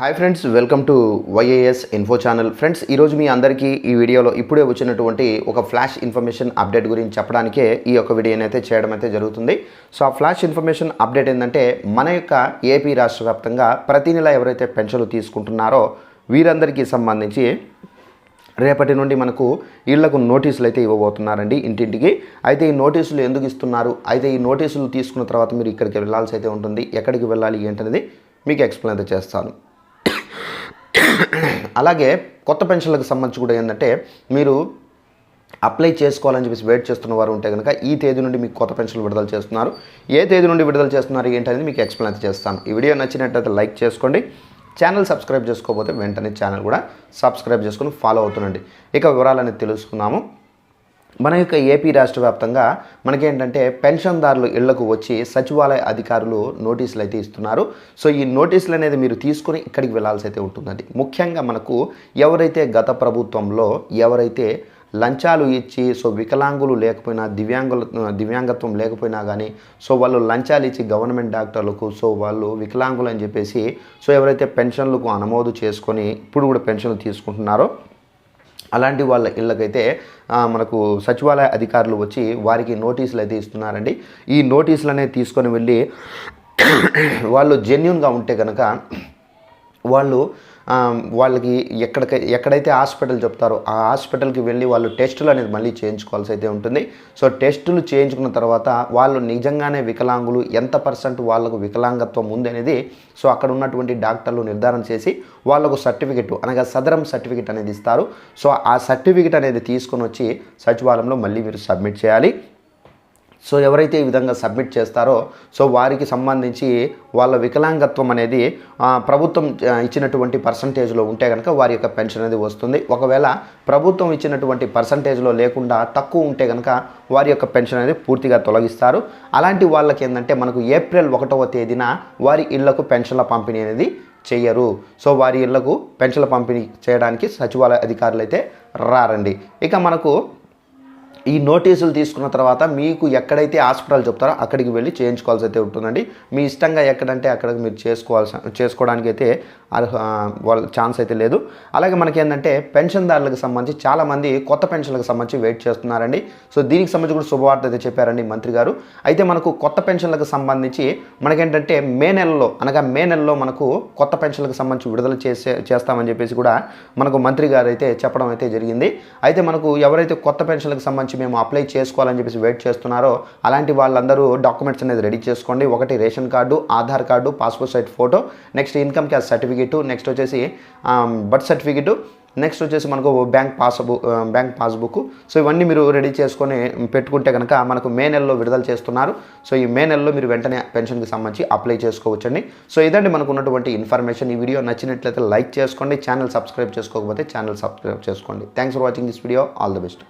Hi friends welcome to YAS info channel friends ఈరోజు మీ అందరికీ ఈ వీడియోలో ఇప్పుడే వచ్చినటువంటి ఒక ఫ్లాష్ ఇన్ఫర్మేషన్ అప్డేట్ గురించి చెప్పడానికే ఈ యొక్క వీడియోని అయితే చేయడం అయితే జరుగుతుంది. సో ఆ ఫ్లాష్ ఇన్ఫర్మేషన్ అప్డేట్ ఏంటంటే మన యొక్క ఏపీ రాష్ట్ర వ్యాప్తంగా ప్రతి నెల ఎవరైతే పెన్షన్లు తీసుకుంటున్నారో వీరందరికీ సంబంధించి రేపటి నుండి మనకు ఇళ్ళకు నోటీసులు అయితే ఇవ్వబోతున్నారండి ఇంటింటికి. అయితే ఈ నోటీసులు ఎందుకు ఇస్తున్నారు? అయితే ఈ నోటీసులు తీసుకున్న తర్వాత మీరు ఇక్కడికి వెళ్ళాల్సి అయితే ఉంటుంది. ఎక్కడికి వెళ్ళాలి ఏంటనేది మీకు ఎక్స్ప్లెయిన్ అయితే చేస్తాను. అలాగే కొత్త పెన్షన్లకు సంబంధించి కూడా ఏంటంటే మీరు అప్లై చేసుకోవాలని చెప్పేసి వెయిట్ చేస్తున్న వారు ఉంటే కనుక ఈ తేదీ నుండి మీకు కొత్త పెన్షన్లు విడుదల చేస్తున్నారు. ఏ తేదీ నుండి విడుదల చేస్తున్నారు ఏంటనేది మీకు ఎక్స్ప్లెయిన్ చేస్తాను. ఈ వీడియో నచ్చినట్లయితే లైక్ చేసుకోండి. ఛానల్ సబ్స్క్రైబ్ చేసుకోకపోతే వెంటనే ఛానల్ కూడా సబ్స్క్రైబ్ చేసుకుని ఫాలో అవుతుండండి. ఇక వివరాలని తెలుసుకుందాము. మన యొక్క ఏపీ రాష్ట్ర వ్యాప్తంగా మనకేంటంటే పెన్షన్దారులు ఇళ్ళకు వచ్చి సచివాలయ అధికారులు నోటీసులు అయితే ఇస్తున్నారు. సో ఈ నోటీసులు అనేది మీరు తీసుకొని ఇక్కడికి వెళ్ళాల్సి అయితే ఉంటుందండి. ముఖ్యంగా మనకు ఎవరైతే గత ప్రభుత్వంలో ఎవరైతే లంచాలు ఇచ్చి సో వికలాంగులు లేకపోయినా దివ్యాంగుల దివ్యాంగత్వం లేకపోయినా కానీ సో వాళ్ళు లంచాలు ఇచ్చి గవర్నమెంట్ డాక్టర్లకు సో వాళ్ళు వికలాంగులు అని చెప్పేసి సో ఎవరైతే పెన్షన్లకు నమోదు చేసుకొని ఇప్పుడు కూడా పెన్షన్లు తీసుకుంటున్నారో అలాంటి వాళ్ళ ఇళ్ళకైతే మనకు సచివాలయ అధికారులు వచ్చి వారికి నోటీసులు అయితే ఇస్తున్నారండి. ఈ నోటీసులు అనేది తీసుకొని వెళ్ళి వాళ్ళు జెన్యున్గా ఉంటే కనుక వాళ్ళు వాళ్ళకి ఎక్కడికి ఎక్కడైతే హాస్పిటల్ చెప్తారో ఆ హాస్పిటల్కి వెళ్ళి వాళ్ళు టెస్టులు అనేది మళ్ళీ చేయించుకోవాల్సి అయితే ఉంటుంది. సో టెస్టులు చేయించుకున్న తర్వాత వాళ్ళు నిజంగానే వికలాంగులు ఎంత పర్సెంట్ వాళ్ళకు వికలాంగత్వం ఉంది అనేది సో అక్కడ ఉన్నటువంటి డాక్టర్లు నిర్ధారణ చేసి వాళ్ళకు సర్టిఫికెట్ అనగా సదరం సర్టిఫికెట్ అనేది ఇస్తారు. సో ఆ సర్టిఫికెట్ అనేది తీసుకొని వచ్చి సచివాలయంలో మళ్ళీ మీరు సబ్మిట్ చేయాలి. సో ఎవరైతే ఈ విధంగా సబ్మిట్ చేస్తారో సో వారికి సంబంధించి వాళ్ళ వికలాంగత్వం అనేది ప్రభుత్వం ఇచ్చినటువంటి పర్సంటేజ్లో ఉంటే కనుక వారి యొక్క పెన్షన్ అనేది వస్తుంది. ఒకవేళ ప్రభుత్వం ఇచ్చినటువంటి పర్సంటేజ్లో లేకుండా తక్కువ ఉంటే కనుక వారి యొక్క పెన్షన్ అనేది పూర్తిగా తొలగిస్తారు. అలాంటి వాళ్ళకి ఏంటంటే మనకు ఏప్రిల్ ఒకటవ తేదీన వారి ఇళ్ళకు పెన్షన్ల పంపిణీ అనేది చెయ్యరు సో వారి ఇళ్ళకు పెన్షన్ల పంపిణీ చేయడానికి సచివాలయ అధికారులు అయితే రారండి. ఇక మనకు ఈ నోటీసులు తీసుకున్న తర్వాత మీకు ఎక్కడైతే హాస్పిటల్ చెప్తారో అక్కడికి వెళ్ళి చేయించుకోవాల్సి అయితే ఉంటుందండి. మీ ఇష్టంగా ఎక్కడంటే అక్కడ మీరు చేసుకోవాల్సి చేసుకోవడానికి అయితే అర్హ వాళ్ళ ఛాన్స్ అయితే లేదు. అలాగే మనకి ఏంటంటే పెన్షన్దారులకు సంబంధించి చాలామంది కొత్త పెన్షన్లకు సంబంధించి వెయిట్ చేస్తున్నారండి. సో దీనికి సంబంధించి కూడా శుభవార్త అయితే చెప్పారండి మంత్రి గారు. అయితే మనకు కొత్త పెన్షన్లకు సంబంధించి మనకేంటంటే మే నెలలో అనగా మే నెలలో మనకు కొత్త పెన్షన్లకు సంబంధించి విడుదల చేసే చేస్తామని చెప్పేసి కూడా మనకు మంత్రి గారు అయితే చెప్పడం అయితే జరిగింది. అయితే మనకు ఎవరైతే కొత్త పెన్షన్లకు సంబంధించి మేము అప్లై చేసుకోవాలని చెప్పేసి వెయిట్ చేస్తున్నారో అలాంటి వాళ్ళందరూ డాక్యుమెంట్స్ అనేది రెడీ చేసుకోండి. ఒకటి ration card Aadhaar card passport size photo next income caste certificate next వచ్చేసి బర్త్ సర్టిఫికేట్ నెక్స్ట్ వచ్చేసి మనకు bank passbook bank passbook. So ఇవన్నీ మీరు రెడీ చేసుకొని పెట్టుకుంటే కనుక మనకు మే నెలలో విడుదల చేస్తున్నారు. సో ఈ మే నెలలో మీరు వెంటనే పెన్షన్కి సంబంధించి అప్లై చేసుకోవచ్చండి. సో ఇదండి మనకు ఉన్నటువంటి ఇన్ఫర్మేషన్. ఈ వీడియో నచ్చినట్లయితే లైక్ చేసుకోండి. ఛానల్ సబ్స్క్రైబ్ చేసుకోకపోతే ఛానల్ సబ్స్క్రైబ్ చేసుకోండి. Thanks for watching this video. All the best.